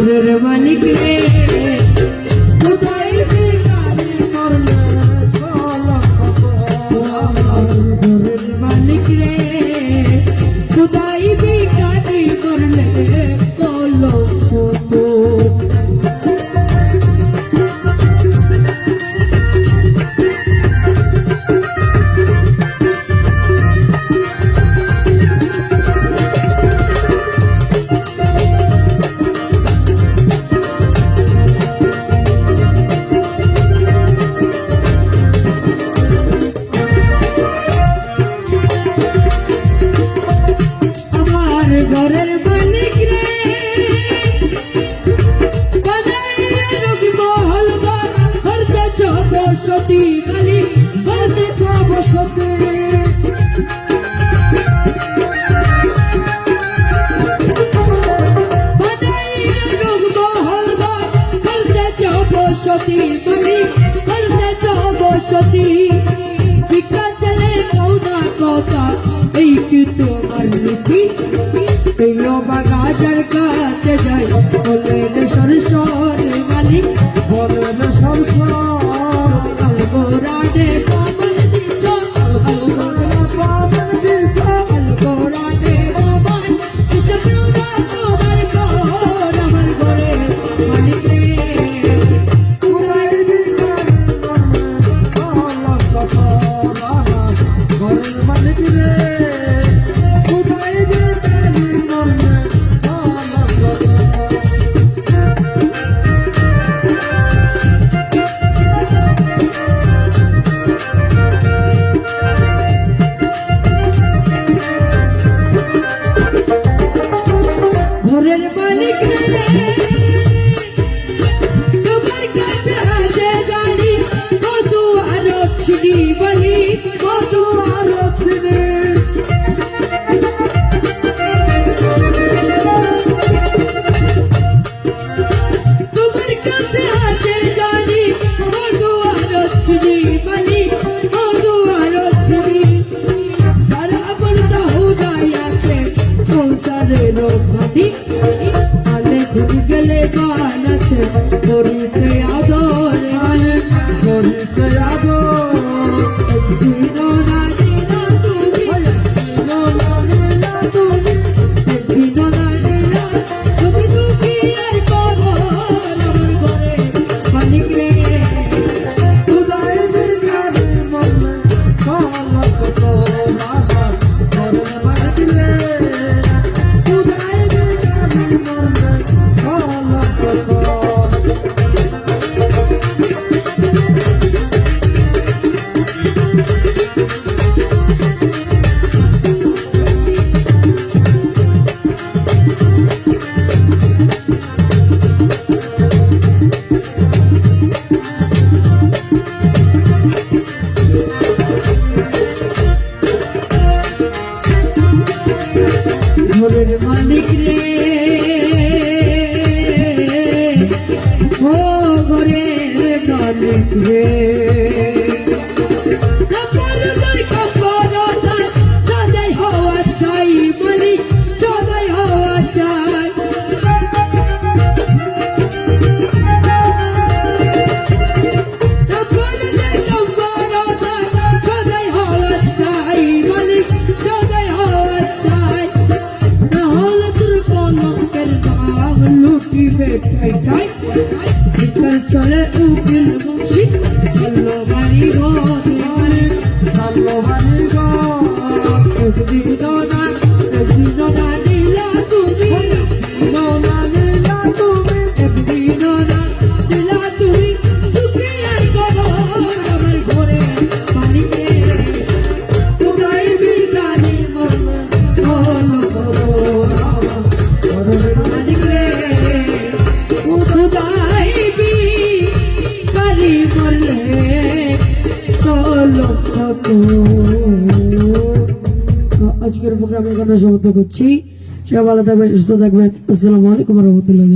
ঘরের মালিক রে কোথায় ঘরের মালিক রে কোথায় সতী কালী বলতে পাব সতী সতী তুমি করতে চাব সতী ভিক্ষা চলে কৌনা কথা, এই কি তোমার নীতি প্রিয় বাগাজার কাছে যাই বলেন সরস্বতী। ভাবি আলে ঘুরি গেলে বান আছে পরিতে ঘরের মালিক রে। ও গোরে নদী রে বলে উকিল বংশী চলো বাড়ি ঘর চলো আজকের প্রোগ্রাম এখানে সমাপ্ত করছি। সবাই ভালো থাকবেন সুস্থ থাকবেন। আসসালামু আলাইকুম রহমতুল্লাহ